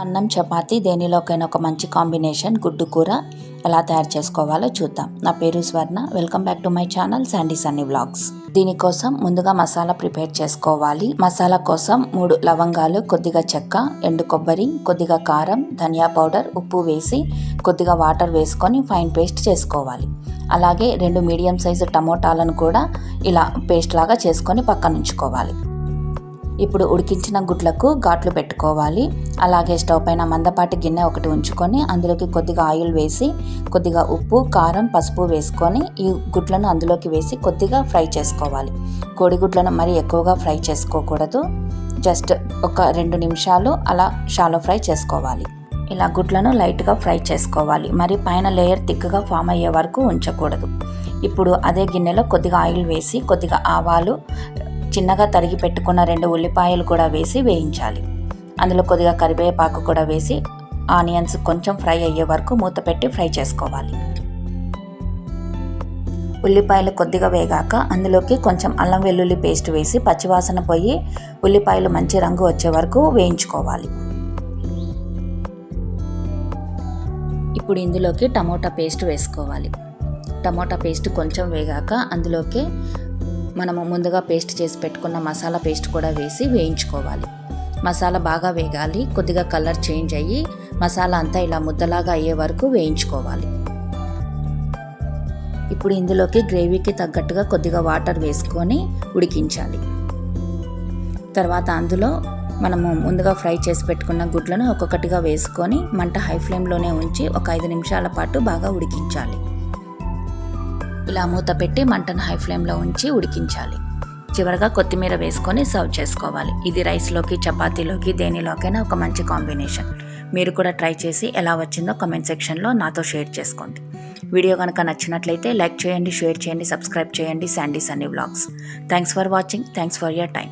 అన్నం చపాతి దేనిలోకైనా ఒక మంచి కాంబినేషన్ గుడ్డు కూర ఎలా తయారు చేసుకోవాలో చూద్దాం. నా పేరు Swarna. Welcome back to my channel Sandy Sunny vlogs. దీనికోసం ముందుగా మసాలా ప్రిపేర్ చేసుకోవాలి. మసాలా కోసం మూడు లవంగాలు కొద్దిగా చెక్క ఎండు కొబ్బరి కొద్దిగా కారం ధనియా పౌడర్ ఉప్పు వేసి కొద్దిగా వాటర్ వేసుకొని ఫైన్ పేస్ట్ చేసుకోవాలి. అలాగే రెండు మీడియం సైజు టమోటాలను కూడా ఇలా పేస్ట్ లాగా చేసుకొని పక్కన ఉంచుకోవాలి ఇప్పుడు ఉడికించిన గుడ్లకు ఘాట్లు పెట్టుకోవాలి. అలాగే స్టవ్ పైన మందపాటి గిన్నె ఒకటి ఉంచుకొని అందులోకి కొద్దిగా ఆయిల్ వేసి కొద్దిగా ఉప్పు కారం పసుపు వేసుకొని ఈ గుడ్లను అందులోకి వేసి కొద్దిగా ఫ్రై చేసుకోవాలి. కోడిగుడ్లను మరి ఎక్కువగా ఫ్రై చేసుకోకూడదు. జస్ట్ ఒక రెండు నిమిషాలు అలా షాలో ఫ్రై చేసుకోవాలి. ఇలా గుడ్లను లైట్గా ఫ్రై చేసుకోవాలి. మరి పైన లేయర్ థిక్గా ఫామ్ అయ్యే వరకు ఉంచకూడదు. ఇప్పుడు అదే గిన్నెలో కొద్దిగా ఆయిల్ వేసి కొద్దిగా ఆవాలు చిన్నగా తరిగి పెట్టుకున్న రెండు ఉల్లిపాయలు కూడా వేసి వేయించాలి. అందులో కొద్దిగా కరివేపాకు కూడా వేసి ఆనియన్స్ కొంచెం ఫ్రై అయ్యే వరకు మూత పెట్టి ఫ్రై చేసుకోవాలి. ఉల్లిపాయలు కొద్దిగా వేగాక అందులోకి కొంచెం అల్లం వెల్లుల్లి పేస్ట్ వేసి పచ్చివాసన పోయి ఉల్లిపాయలు మంచి రంగు వచ్చే వరకు వేయించుకోవాలి. ఇప్పుడు ఇందులోకి టమోటా పేస్ట్ వేసుకోవాలి. టమోటా పేస్ట్ కొంచెం వేగాక అందులోకి మనము ముందుగా పేస్ట్ చేసి పెట్టుకున్న మసాలా పేస్ట్ కూడా వేసి వేయించుకోవాలి. మసాలా బాగా వేగాలి కొద్దిగా కలర్ చేంజ్ అయ్యి మసాలా అంతా ఇలా ముద్దలాగా అయ్యే వరకు వేయించుకోవాలి. ఇప్పుడు ఇందులోకి గ్రేవీకి తగ్గట్టుగా కొద్దిగా వాటర్ వేసుకొని ఉడికించాలి. తర్వాత అందులో మనము ముందుగా ఫ్రై చేసి పెట్టుకున్న గుడ్లను ఒక్కొక్కటిగా వేసుకొని మంట హై ఫ్లేమ్లోనే ఉంచి ఒక ఐదు నిమిషాల పాటు బాగా ఉడికించాలి. ఇలా మూత పెట్టి మంటను హై ఫ్లేమ్లో ఉంచి ఉడికించాలి. చివరగా కొత్తిమీర వేసుకొని సర్వ్ చేసుకోవాలి. ఇది రైస్లోకి చపాతీలోకి దేనిలోకైనా ఒక మంచి కాంబినేషన్ మీరు కూడా ట్రై చేసి ఎలా వచ్చిందో కమెంట్ సెక్షన్లో నాతో షేర్ చేసుకోండి. వీడియో కనుక నచ్చినట్లయితే లైక్ చేయండి షేర్ చేయండి సబ్స్క్రైబ్ చేయండి Sandy Sunny vlogs thanks for watching thanks for your time